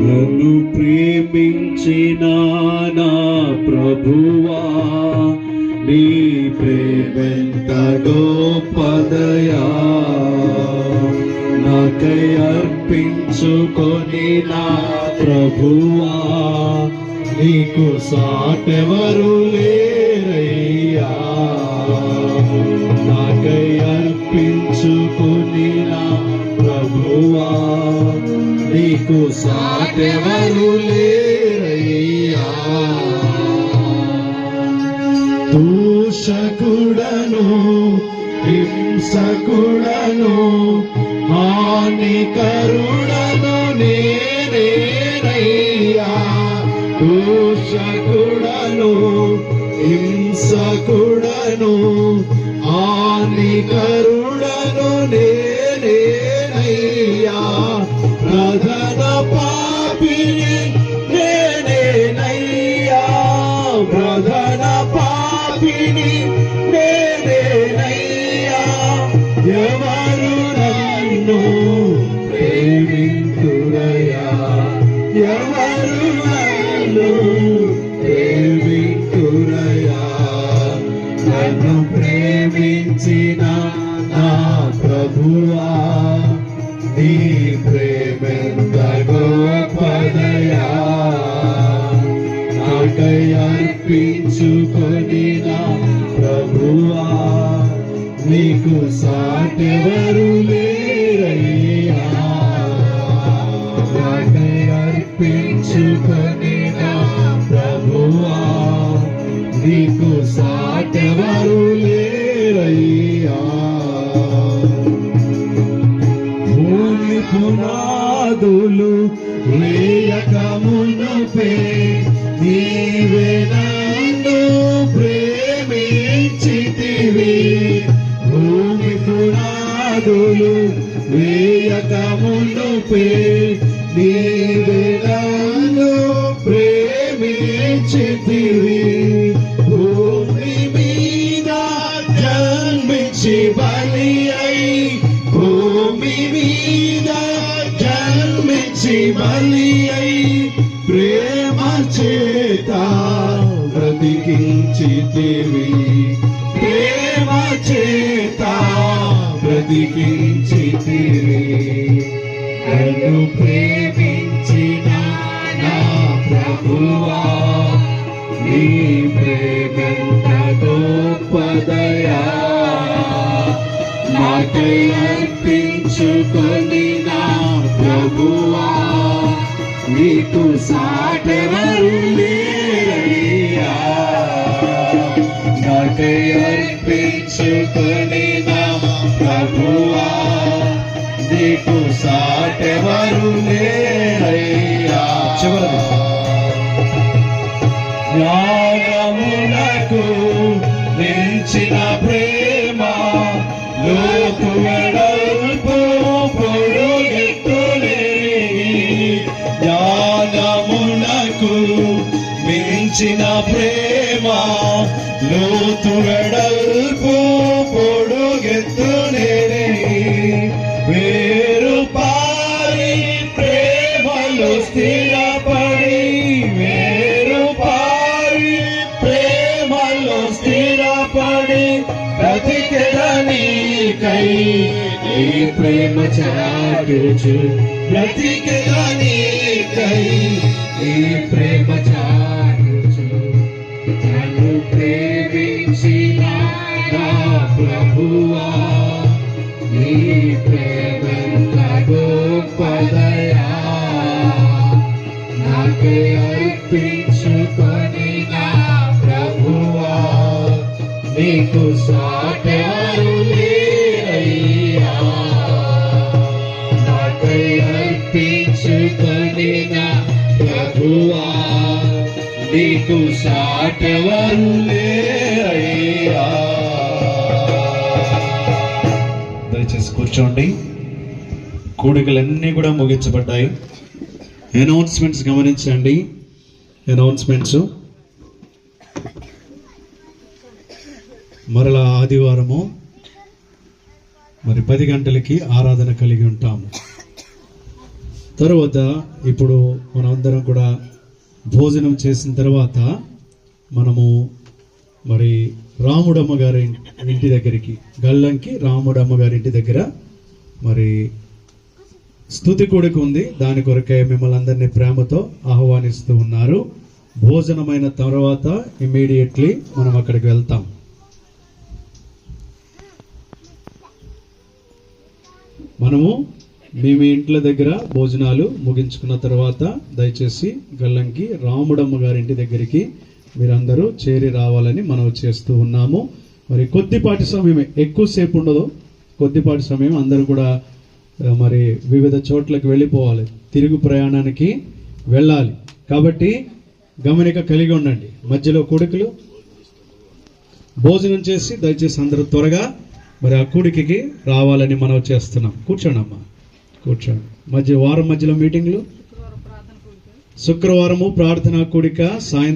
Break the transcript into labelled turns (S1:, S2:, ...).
S1: నన్ను ప్రేమించిన నా ప్రభువా నీ ప్రేమెంత గోపదయా నాకై అర్పించుకొని నా ప్రభువా నీకు సాటెవరు లే నీకు సాటెవరు లేరయ్యా. దూషకుడను హింసకుడను హానికరుడను నేరేరయ్యా దూషకుడను హింసకుడను హానికరుడను నేనేనయ్యా పాపిని నేనేనయ్యా అర్పించుకొని నా ప్రభువా. నీకు సాటెవరు లేరయ్యా. నాకై అర్పించుకొని నా ప్రభువా. నీకు సాటెవరు లేరయ్యా. భూమి పునాదులు వేయకమునుపే నీవే వేయకమునుపే నీవే నన్ను ప్రేమించితివి. భూమి మీద జన్మించి బలి అయి భూమి మీద జన్మించి బలి అయి ప్రేమ చేత బ్రతికించితివి. ప్రేమ చేత బ్రతికించితివి నన్ను ప్రేమించిన నా ప్రభువా నీ ప్రేమంత గొప్పదయా నాకై అర్పించుకొని నా ప్రభువా నీకు సాటెవరు లేరయ్యా నాకై అర్పించుకొని ప్రభువా నీకు సాటెవరు లేరయ్యా చివరి జ్ఞానమునకు మించిన ప్రేమ లోకు వెడల్పు జ్ఞానమునకు మించిన ప్రేమ లోతు వెడల్పు పొడుగెత్తు నీ ప్రేమ చాటుచు బ్రతికగా బ్రతికెదనీకై నీ ప్రేమ చాటుచు నన్ను ప్రేమించిన నా ప్రభువా? నీ ప్రేమంత గొప్పదయా నాకే అర్పించుకొని నా ప్రభువా? నీకు సాటారు నీకు సాటవరు దయచేసి కూర్చోండి. కూడికలన్నీ కూడా ముగించబడ్డాయి. అనౌన్స్మెంట్స్ గమనించండి. అనౌన్స్మెంట్స్ మరలా ఆదివారము. మరి పది గంటలకి ఆరాధన కలిగి ఉంటాము. తర్వాత ఇప్పుడు మనమందరం కూడా భోజనం చేసిన తర్వాత మనము మరి రాముడమ్మ గారి ఇంటి దగ్గరికి గల్లంకి రాముడమ్మ గారి ఇంటి దగ్గర మరి స్థుతి కొడుకు ఉంది. దాని కొరకే మిమ్మల్ని అందరినీ ప్రేమతో ఆహ్వానిస్తూ ఉన్నారు. భోజనమైన తర్వాత ఇమ్మీడియట్లీ మనం అక్కడికి వెళ్తాం. మనము మీ మీ ఇంట్ల దగ్గర భోజనాలు ముగించుకున్న తర్వాత దయచేసి గల్లంకి రాముడమ్మ గారి ఇంటి దగ్గరికి మీరందరూ చేరి రావాలని మనం చేస్తూ ఉన్నాము. మరి కొద్దిపాటి సమయమే ఎక్కువసేపు ఉండదు. కొద్దిపాటి సమయం అందరూ కూడా మరి వివిధ చోట్లకు వెళ్ళిపోవాలి. తిరుగు ప్రయాణానికి వెళ్ళాలి. కాబట్టి గమనిక కలిగి ఉండండి. మధ్యలో కొడుకులు భోజనం చేసి దయచేసి అందరూ త్వరగా మరి ఆ కూడికి రావాలని మనం చేస్తున్నాం. కూర్చోండి అమ్మా కూర్చోండి. మధ్య వారం మధ్యలో మీటింగ్లు? శుక్రవారము ప్రార్థనా కూడిక సాయంత్రం